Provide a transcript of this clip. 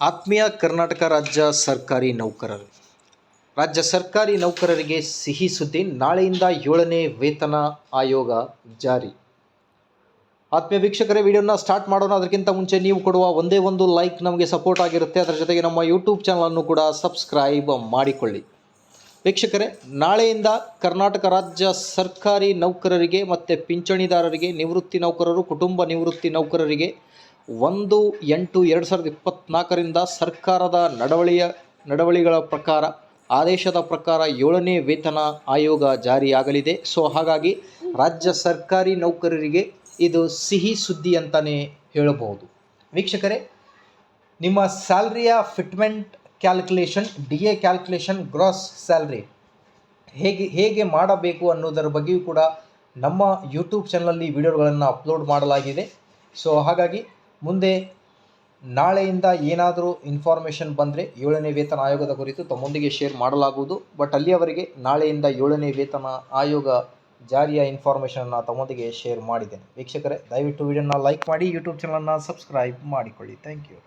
ಆತ್ಮೀಯ ಕರ್ನಾಟಕ ರಾಜ್ಯ ಸರ್ಕಾರಿ ನೌಕರರು. ರಾಜ್ಯ ಸರ್ಕಾರಿ ನೌಕರರಿಗೆ ಸಿಹಿ ಸುದ್ದಿ ನಾಳೆಯಿಂದ ಏಳನೇ ವೇತನ ಆಯೋಗ ಜಾರಿ. ಆತ್ಮೀಯ ವೀಕ್ಷಕರೇ, ವಿಡಿಯೋನ ಸ್ಟಾರ್ಟ್ ಮಾಡೋಣ. ಅದಕ್ಕಿಂತ ಮುಂಚೆ ನೀವು ಕೊಡುವ ಒಂದೇ ಒಂದು ಲೈಕ್ ನಮಗೆ ಸಪೋರ್ಟ್ ಆಗಿರುತ್ತೆ. ಅದರ ಜೊತೆಗೆ ನಮ್ಮ ಯೂಟ್ಯೂಬ್ ಚಾನಲನ್ನು ಕೂಡ ಸಬ್ಸ್ಕ್ರೈಬ್ ಮಾಡಿಕೊಳ್ಳಿ. ವೀಕ್ಷಕರೇ, ನಾಳೆಯಿಂದ ಕರ್ನಾಟಕ ರಾಜ್ಯ ಸರ್ಕಾರಿ ನೌಕರರಿಗೆ ಮತ್ತು ಪಿಂಚಣಿದಾರರಿಗೆ ನಿವೃತ್ತಿ ನೌಕರರು, ಕುಟುಂಬ ನಿವೃತ್ತಿ ನೌಕರರಿಗೆ ಒಂದು ಎಂಟು ಎರಡು ಸಾವಿರದ ಇಪ್ಪತ್ತ್ನಾಲ್ಕರಿಂದ ಸರ್ಕಾರದ ನಡವಳಿಯ, ನಡವಳಿಗಳ ಪ್ರಕಾರ, ಆದೇಶದ ಪ್ರಕಾರ ಏಳನೇ ವೇತನ ಆಯೋಗ ಜಾರಿಯಾಗಲಿದೆ. ಸೊ, ಹಾಗಾಗಿ ರಾಜ್ಯ ಸರ್ಕಾರಿ ನೌಕರರಿಗೆ ಇದು ಸಿಹಿ ಸುದ್ದಿ ಅಂತಲೇ ಹೇಳಬಹುದು. ವೀಕ್ಷಕರೇ, ನಿಮ್ಮ ಸ್ಯಾಲ್ರಿಯ fitment calculation, D A calculation, gross salary ಹೇಗೆ ಹೇಗೆ ಮಾಡಬೇಕು ಅನ್ನೋದರ ಬಗ್ಗೆಯೂ ಕೂಡ ನಮ್ಮ ಯೂಟ್ಯೂಬ್ ಚಾನಲಲ್ಲಿ ವಿಡಿಯೋಗಳನ್ನು ಅಪ್ಲೋಡ್ ಮಾಡಲಾಗಿದೆ. ಸೊ, ಹಾಗಾಗಿ ಮುಂದೆ ನಾಳೆಯಿಂದ ಏನಾದರೂ ಇನ್ಫಾರ್ಮೇಷನ್ ಬಂದರೆ ಏಳನೇ ವೇತನ ಆಯೋಗದ ಕುರಿತು ತಮ್ಮೊಂದಿಗೆ ಶೇರ್ ಮಾಡಲಾಗುವುದು. ಬಟ್ ಅಲ್ಲಿಯವರೆಗೆ ನಾಳೆಯಿಂದ ಏಳನೇ ವೇತನ ಆಯೋಗ ಜಾರಿಯ ಇನ್ಫಾರ್ಮೇಷನನ್ನು ತಮ್ಮೊಂದಿಗೆ ಶೇರ್ ಮಾಡಿದ್ದೇನೆ ವೀಕ್ಷಕರೇ, ದಯವಿಟ್ಟು ವಿಡಿಯೋನ ಲೈಕ್ ಮಾಡಿ ಯೂಟ್ಯೂಬ್ ಚಾನಲನ್ನು ಸಬ್ಸ್ಕ್ರೈಬ್ ಮಾಡಿಕೊಳ್ಳಿ. Thank you